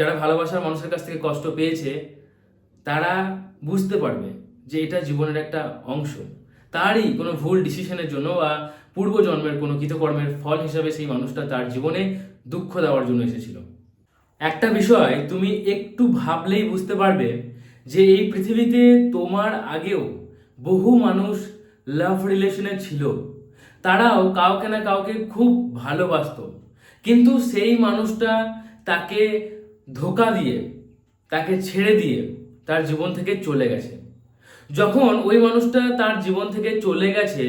যারা ভালোবাসার মানুষের কাছ থেকে কষ্ট পেয়েছে, তারা বুঝতে পারবে যে এটা জীবনের একটা অংশ। তারই কোনো ভুল ডিসিশনের জন্য বা পূর্বজন্মের কোনো কৃতকর্মের ফল হিসাবে সেই মানুষটা তার জীবনে দুঃখ দেওয়ার জন্য এসেছিল। একটা বিষয় তুমি একটু ভাবলেই বুঝতে পারবে যে এই পৃথিবীতে তোমার আগেও বহু মানুষ লাভ রিলেশনে ছিল। তারাও কাউকে না কাউকে খুব ভালোবাসতো। কিন্তু সেই মানুষটা তাকে ধোকা দিয়ে, তাকে ছেড়ে দিয়ে তার জীবন থেকে চলে গেছে। যখন ওই মানুষটা তার জীবন থেকে চলে গেছে,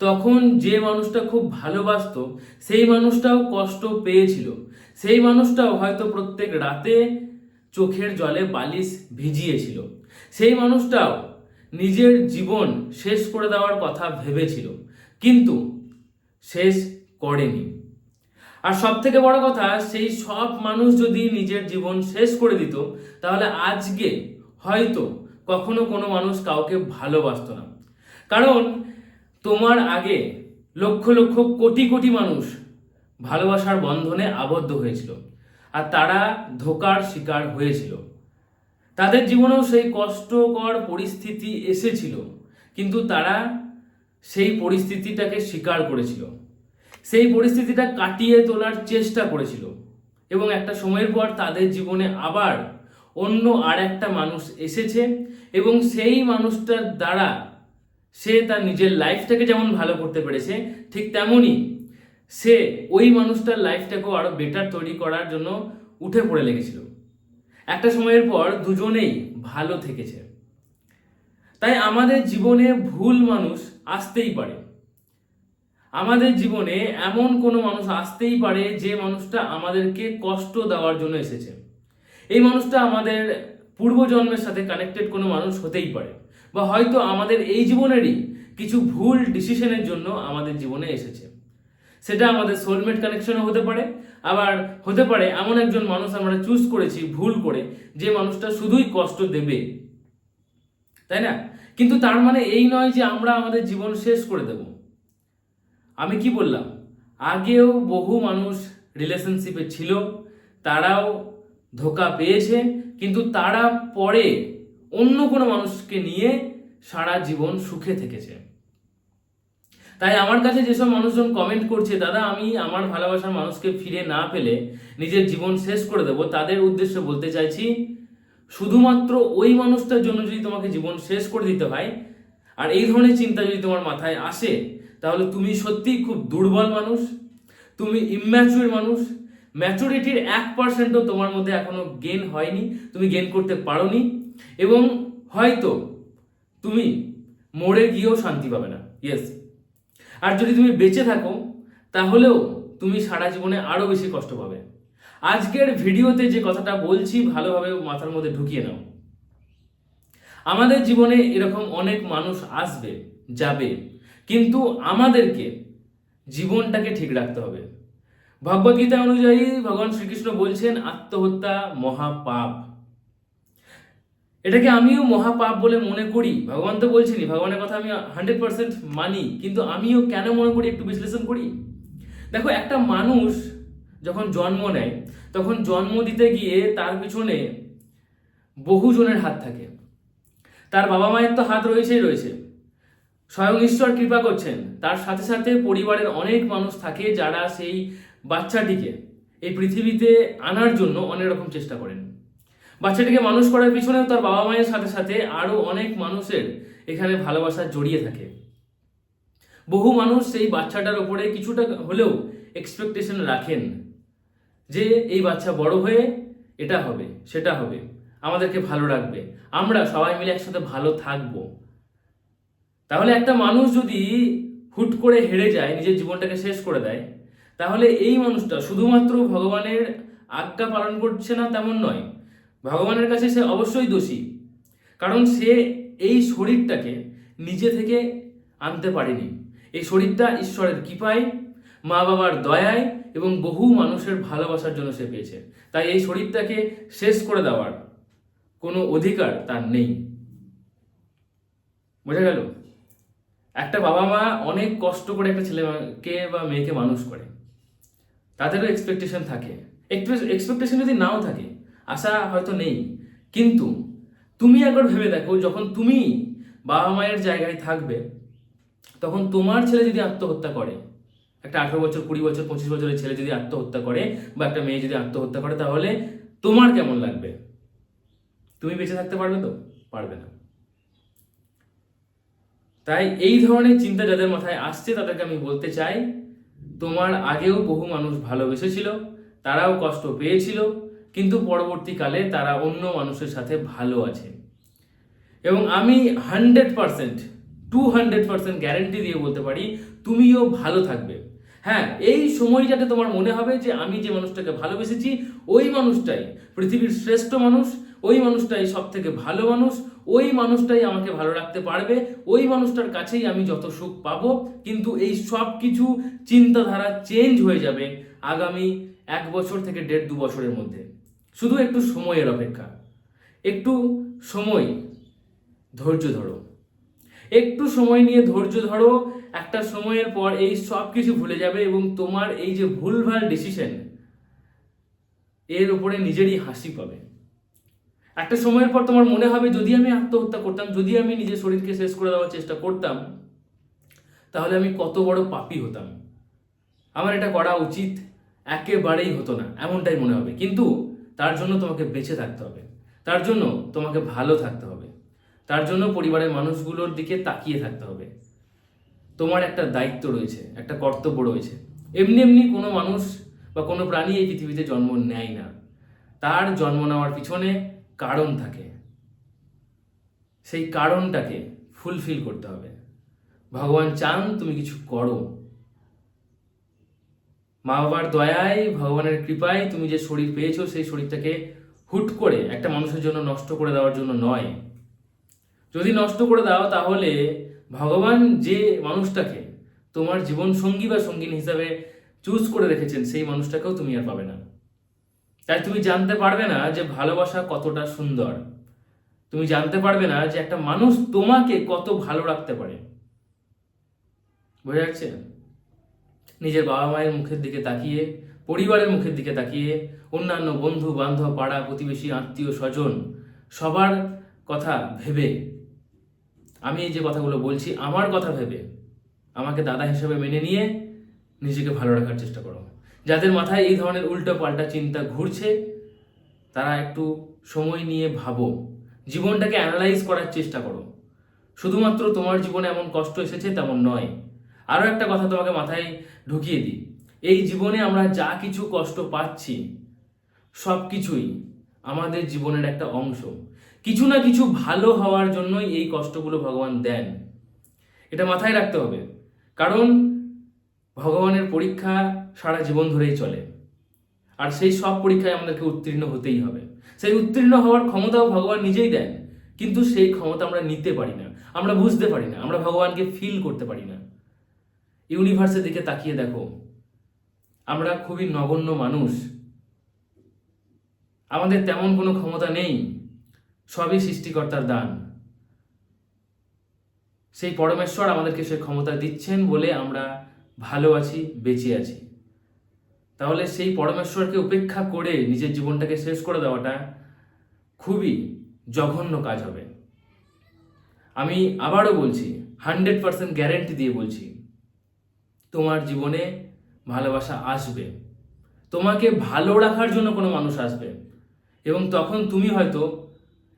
তখন যে মানুষটা খুব ভালোবাসতো, সেই মানুষটাও কষ্ট পেয়েছিল। সেই মানুষটাও হয়তো প্রত্যেক রাতে চোখের জলে বালিশ ভিজিয়েছিল। সেই মানুষটাও নিজের জীবন শেষ করে দেওয়ার কথা ভেবেছিল, কিন্তু শেষ করেনি। আর সব থেকে বড় কথা, সেই সব মানুষ যদি নিজের জীবন শেষ করে দিত, তাহলে আজকে হয়তো কখনো কোনো মানুষ কাউকে ভালোবাসতো না। কারণ তোমার আগে লক্ষ লক্ষ কোটি কোটি মানুষ ভালোবাসার বন্ধনে আবদ্ধ হয়েছিল আর তারা ধোকার শিকার হয়েছিল। তাদের জীবনেও সেই কষ্টকর পরিস্থিতি এসেছিল, কিন্তু তারা সেই পরিস্থিতিটাকে স্বীকার করেছিল। সেই পরিস্থিতিটা কাটিয়ে তোলার চেষ্টা করেছিল। এবং একটা সময়ের পর তাদের জীবনে আবার অন্য আর একটা মানুষ এসেছে এবং সেই মানুষটার দ্বারা সে তার নিজের লাইফটাকে যেমন ভালো করতে পেরেছে, ঠিক তেমনই সে ওই মানুষটার লাইফটাকেও আরও বেটার তৈরি করার জন্য উঠে পড়ে লেগেছিল। একটা সময়ের পর দুজনেই ভালো থেকেছে। তাই আমাদের জীবনে ভুল মানুষ আসতেই পারে। আমাদের জীবনে এমন কোনো মানুষ আসতেই পারে যে মানুষটা আমাদেরকে কষ্ট দেওয়ার জন্য এসেছে। এই মানুষটা আমাদের পূর্বজন্মের সাথে কানেক্টেড কোনো মানুষ হতেই পারে বা হয়তো আমাদের এই জীবনেরই কিছু ভুল ডিসিশনের জন্য আমাদের জীবনে এসেছে। সেটা আমাদের সোলমেট কানেকশনও হতে পারে, আবার হতে পারে এমন একজন মানুষ আমরা চুজ করেছি, ভুল করে, যে মানুষটা শুধুই কষ্ট দেবে। তাই না? কিন্তু তার মানে এই নয় যে আমরা আমাদের জীবন শেষ করে দেব। আমি কি বললাম? আগেও বহু মানুষ রিলেশনশিপে ছিল, তারাও ধোকা পেয়েছে, কিন্তু তারা পরে অন্য কোনো মানুষকে নিয়ে সারা জীবন সুখে থেকেছে। তাই আমার কাছে যেসব মানুষজন কমেন্ট করছে, দাদা, আমি আমার ভালোবাসার মানুষকে ফিরে না পেলে নিজের জীবন শেষ করে দেব, তাদের উদ্দেশ্যে বলতে চাইছি, শুধুমাত্র ওই মানুষটার জন্য যদি তোমাকে জীবন শেষ করে দিতে হয়, আর এই ধরনের চিন্তা যদি তোমার মাথায় আসে তাহলে তুমি সত্যিই খুব দুর্বল মানুষ, তুমি ইম্যাচুর মানুষ ম্যাচুরিটির এক পার্সেন্টও তোমার মধ্যে এখনও গেন হয়নি, তুমি গেন করতে পারোনি এবং হয়তো তুমি মরে গিয়েও শান্তি পাবে না ইয়েস আর যদি তুমি বেঁচে থাকো, তাহলেও তুমি সারা জীবনে আরও বেশি কষ্ট পাবে। আজকের ভিডিওতে যে কথাটা বলছি, ভালোভাবে মাথার মধ্যে ঢুকিয়ে নাও। আমাদের জীবনে এরকম অনেক মানুষ আসবে, যাবে কিন্তু আমাদেরকে জীবনটাকে ঠিক রাখতে হবে। ভগবদ্গীতা অনুযায়ী ভগবান শ্রীকৃষ্ণ বলছেন, আত্মহত্যা মহাপাপ। এটাকে আমিও মহাপাপ বলে মনে করি। ভগবান তো বলছেনই, ভগবানের কথা আমি হান্ড্রেড পার্সেন্ট মানি, কিন্তু আমিও কেন মনে করি একটু বিশ্লেষণ করি? দেখো, একটা মানুষ যখন জন্ম নেয়, তখন জন্ম দিতে গিয়ে তার পিছনে বহুজনের হাত থাকে। তার বাবা মায়ের তো হাত রয়েছেই রয়েছে। স্বয়ং ঈশ্বর কৃপা করছেন। তার সাথে সাথে পরিবারের অনেক মানুষ থাকে যারা সেই বাচ্চাটিকে এই পৃথিবীতে আনার জন্য অনেক রকম চেষ্টা করেন। বাচ্চাটিকে মানুষ করার পিছনেও তার বাবা মায়ের সাথে সাথে আরও অনেক মানুষের এখানে ভালোবাসা জড়িয়ে থাকে। বহু মানুষ সেই বাচ্চাটার উপরে কিছুটা হলেও এক্সপেকটেশন রাখেন যে এই বাচ্চা বড় হয়ে এটা হবে, সেটা হবে, আমাদেরকে ভালো রাখবে, আমরা সবাই মিলে একসাথে ভালো থাকব। তাহলে একটা মানুষ যদি হুট করে হেরে যায়, নিজের জীবনটাকে শেষ করে দেয়, তাহলে এই মানুষটা শুধুমাত্র ভগবানের আজ্ঞা পালন করছে না তেমন নয়, ভগবানের কাছে সে অবশ্যই দোষী। কারণ সে এই শরীরটাকে নিজে থেকে আনতে পারেনি। এই শরীরটা ঈশ্বরের কৃপায়, মা বাবার দয়ায় এবং বহু মানুষের ভালোবাসার জন্য সে পেয়েছে। তাই এই শরীরটাকে শেষ করে দেওয়ার কোনো অধিকার তার নেই। বোঝা গেল? একটা বাবা মা অনেক কষ্ট করে একটা ছেলেকে বা মেয়েকে মানুষ করে। তাদেরও এক্সপেকটেশন থাকে। এক্সপেকটেশন যদি নাও থাকে, আশা হয়তো নেই। কিন্তু তুমি একবার ভেবে দেখো, যখন তুমি বাবা মায়ের জায়গায় থাকবে, তখন তোমার ছেলে যদি আত্মহত্যা করে, একটা আঠেরো বছর, কুড়ি বছর, পঁচিশ বছরের ছেলে যদি আত্মহত্যা করে বা একটা মেয়ে যদি আত্মহত্যা করে, তাহলে তোমার কেমন লাগবে? তুমি বেঁচে থাকতে পারবে তো? পারবে না। তাই এই ধরনের চিন্তা যাদের মাথায় আসছে, তাদেরকে আমি বলতে চাই, তোমার আগেও বহু মানুষ ভালোবেসেছিল, তারাও কষ্ট পেয়েছিল, কিন্তু পরবর্তীকালে তারা অন্য মানুষের সাথে ভালো আছে। এবং আমি hundred percent, two hundred percent guarantee দিয়ে বলতে পারি, তুমিও ভালো থাকবে। হ্যাঁ এই সময়টাতে তোমার মনে হবে যে আমি যে মানুষটাকে ভালোবেসেছি, ওই মানুষটাই পৃথিবীর শ্রেষ্ঠ মানুষ, ওই মানুষটাই সব থেকে ভালো মানুষ ওই মানুষটাই আমাকে ভালো রাখতে পারবে, ওই মানুষটার কাছেই আমি যত সুখ পাবো, কিন্তু এই সব কিছু চিন্তাধারা চেঞ্জ হয়ে যাবে আগামী এক বছর থেকে দেড় দু বছরের মধ্যে। শুধু একটু সময়ের অপেক্ষা। একটু সময়, ধৈর্য ধরো। একটু সময় নিয়ে ধৈর্য ধরো, একটা সময়ের পর এই সব কিছু ভুলে যাবে এবং তোমার এই যে ভুলভাল ডিসিশন এর উপরে নিজেরই হাসি পাবে। একটা সময়ের পর তোমার মনে হবে যদি আমি আত্মহত্যা করতাম, যদি আমি নিজের শরীরকে শেষ করে দেওয়ার চেষ্টা করতাম, তাহলে আমি কত বড় পাপী হতাম। আমার এটা করা উচিত একেবারেই হতো না, এমনটাই মনে হবে। কিন্তু তার জন্য তোমাকে বেঁচে থাকতে হবে। তার জন্য তোমাকে ভালো থাকতে হবে। তার জন্য পরিবারের মানুষগুলোর দিকে তাকিয়ে থাকতে হবে। তোমার একটা দায়িত্ব রয়েছে, একটা কর্তব্য রয়েছে। এমনি এমনি কোনো মানুষ বা কোনো প্রাণী এই পৃথিবীতে জন্ম নেয় না। তার জন্ম নেওয়ার পিছনে কারণ থাকে। সেই কারণটাকে ফুলফিল করতে হবে। ভগবান চান তুমি কিছু করো। মা বাবার দয়ায়, ভগবানের কৃপায় তুমি যে শরীর পেয়েছ, সেই শরীরটাকে হুট করে একটা মানুষের জন্য নষ্ট করে দেওয়ার জন্য নয়। যদি নষ্ট করে দাও, তাহলে ভগবান যে মানুষটাকে তোমার জীবন সঙ্গী বা সঙ্গিনী হিসাবে চুজ করে রেখেছেন, সেই মানুষটাকেও তুমি আর পাবে না। তাই তুমি জানতে পারবে না যে ভালোবাসা কতটা সুন্দর। তুমি জানতে পারবে না যে একটা মানুষ তোমাকে কত ভালো রাখতে পারে। বোঝা যাচ্ছে? নিজের বাবা মায়ের মুখের দিকে তাকিয়ে, পরিবারের মুখের দিকে তাকিয়ে, অন্যান্য বন্ধু, বান্ধব, পাড়া, প্রতিবেশী, আত্মীয়, স্বজন, সবার কথা ভেবে। আমি যে কথাগুলো বলছি, আমার কথা ভেবে, আমাকে দাদা হিসেবে মেনে নিয়ে নিজেকে ভালো রাখার চেষ্টা করো। যাদের মাথায় এই ধরনের উল্টো পাল্টা চিন্তা ঘুরছে, তারা একটু সময় নিয়ে ভাবো। জীবনটাকে অ্যানালাইজ করার চেষ্টা করো। শুধুমাত্র তোমার জীবনে এমন কষ্ট এসেছে তেমন নয়। আরও একটা কথা তোমাকে মাথায় ঢুকিয়ে দিই। এই জীবনে আমরা যা কিছু কষ্ট পাচ্ছি, সব কিছুই আমাদের জীবনের একটা অংশ। কিছু না কিছু ভালো হওয়ার জন্যই এই কষ্টগুলো ভগবান দেন। এটা মাথায় রাখতে হবে। কারণ ভগবানের পরীক্ষা সারা জীবন ধরেই চলে। আর সেই সব পরীক্ষায় আমাদেরকে উত্তীর্ণ হতেই হবে। সেই উত্তীর্ণ হওয়ার ক্ষমতাও ভগবান নিজেই দেন, কিন্তু সেই ক্ষমতা আমরা নিতে পারি না, আমরা বুঝতে পারি না, আমরা ভগবানকে ফিল করতে পারি না। ইউনিভার্সের দিকে তাকিয়ে দেখো, আমরা খুবই নগণ্য মানুষ। আমাদের তেমন কোনো ক্ষমতা নেই, সবই সৃষ্টিকর্তার দান। সেই পরমেশ্বর আমাদেরকে সে ক্ষমতা দিচ্ছেন বলে আমরা ভালো আছি, বেঁচে আছি। তাহলে সেই পরমেশ্বরকে উপেক্ষা করে নিজের জীবনটাকে শেষ করে দেওয়াটা খুবই জঘন্য কাজ হবে। আমি আবারও বলছি, হান্ড্রেড পার্সেন্ট গ্যারেন্টি দিয়ে বলছি, তোমার জীবনে ভালোবাসা আসবে। তোমাকে ভালো রাখার জন্য কোনো মানুষ আসবে। এবং তখন তুমি হয়তো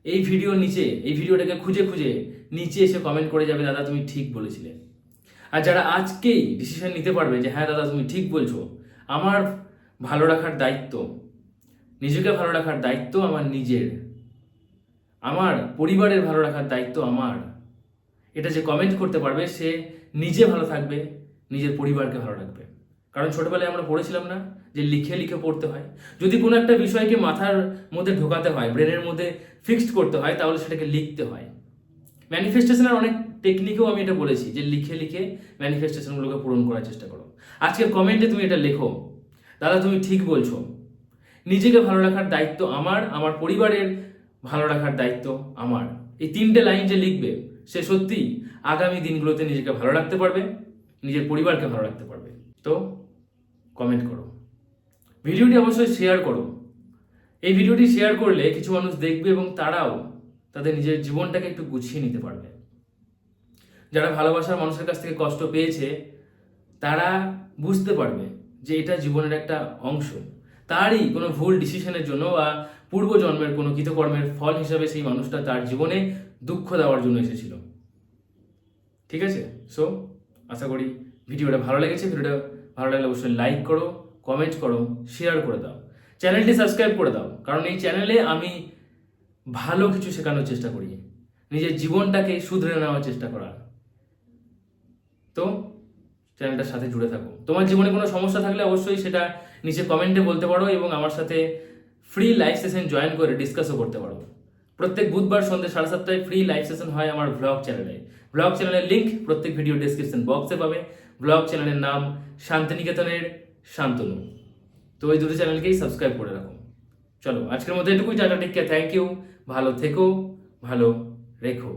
এই ভিডিওর নিচে, এই ভিডিওটাকে খুঁজে খুঁজে নিচে এসে কমেন্ট করে যাবে, দাদা, তুমি ঠিক বলেছিলে। আর যারা আজকেই ডিসিশন নিতে পারবে যে হ্যাঁ দাদা, তুমি ঠিক বলছো। আমার ভালো রাখার দায়িত্ব, নিজেকে ভালো রাখার দায়িত্ব আমার নিজের। আমার পরিবারের ভালো রাখার দায়িত্ব আমার। এটা যে কমেন্ট করতে পারবে, সে নিজে ভালো থাকবে, নিজের পরিবারকে ভালো রাখবে। কারণ ছোটবেলায় আমরা পড়েছিলাম না যে লিখে লিখে পড়তে হয়। যদি কোনো একটা বিষয়কে মাথার মধ্যে ঢোকাতে হয় ব্রেনের মধ্যে ফিক্সড করতে হয়, তাহলে সেটাকে লিখতে হয়। ম্যানিফেস্টেশনের অনেক টেকনিকেও আমি এটা বলেছি যে লিখে লিখে ম্যানিফেস্টেশনগুলোকে পূরণ করার চেষ্টা করো। আজকের কমেন্টে তুমি এটা লেখো। দাদা, তুমি ঠিক বলছো। নিজেকে ভালো রাখার দায়িত্ব আমার আমার পরিবারের ভালো রাখার দায়িত্ব আমার। এই তিনটে লাইন যে লিখবে, সে সত্যি আগামী দিনগুলোতে নিজেকে ভালো রাখতে পারবে, নিজের পরিবারকে ভালো রাখতে পারবে। তো কমেন্ট করো। ভিডিওটি অবশ্যই শেয়ার করো। এই ভিডিওটি শেয়ার করলে কিছু মানুষ দেখবে এবং তারাও তাদের নিজের জীবনটাকে একটু গুছিয়ে নিতে পারবে। যারা ভালোবাসার মানুষের কাছ থেকে কষ্ট পেয়েছে, তারা বুঝতে পারবে যে এটা জীবনের একটা অংশ। তারই কোনো ভুল ডিসিশনের জন্য বা পূর্বজন্মের কোনো কৃতকর্মের ফল হিসাবে সেই মানুষটা তার জীবনে দুঃখ দেওয়ার জন্য এসেছিল। ঠিক আছে? সো আশা করি ভিডিওটা ভালো লেগেছে। ভিডিওটা ভালো লাগলে অবশ্যই লাইক করো কমেন্ট করো শেয়ার করে দাও। চ্যানেলটি সাবস্ক্রাইব করে দাও। কারণ এই চ্যানেলে আমি ভালো কিছু শেখানোর চেষ্টা করি। নিজের জীবনটাকে শুধরে নেওয়ার চেষ্টা করার। চ্যানেলটার সাথে জুড়ে থাকো তোমার জীবনে কোনো সমস্যা থাকলে অবশ্যই সেটা নিচে কমেন্টে বলতে পারো এবং আমার সাথে ফ্রি লাইভ সেশন জয়েন করে ডিসকাসও করতে পারো। প্রত্যেক বুধবার সন্ধ্যে সাড়ে সাতটায় ফ্রি লাইভ সেশন হয় আমার ব্লগ চ্যানেলে ব্লগ চ্যানেলের লিঙ্ক প্রত্যেক ভিডিও ডেসক্রিপশন বক্সে পাবে। ব্লগ চ্যানেলের নাম শান্তিনিকেতনের শান্তনু। তো ওই দুটো চ্যানেলকেই সাবস্ক্রাইব করে রাখো। চলো, আজকের মতো এটুকুই, tata take care thank you ভালো থেকো, ভালো রেখো।